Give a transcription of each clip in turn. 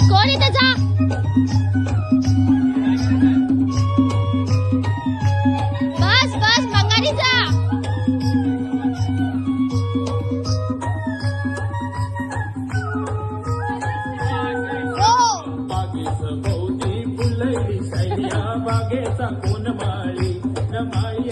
कोण आहे त्याचा बस बस मंगारी जा. हो. बागेचा कोण माळी माळी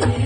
Thank you.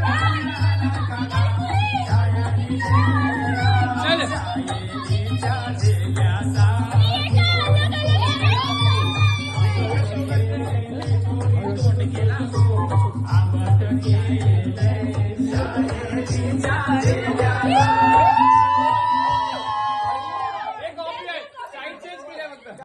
Yeah.